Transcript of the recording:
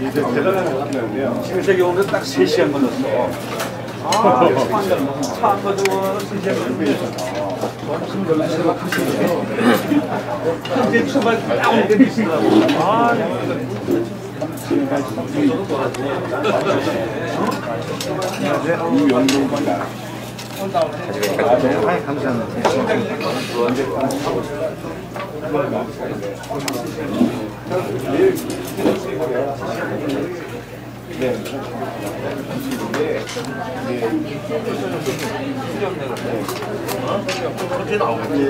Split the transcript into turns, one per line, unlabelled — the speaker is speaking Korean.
이제 대단한 것 같은데요.
신세계 오는데 딱 3시간 걸렸어. 아, 차안 가지고 3시간 걸렸어. 이제 출발 딱 오는 게 있더라고. 아,
유영동입니다.
아, 감사합니다. 그렇게 나오겠지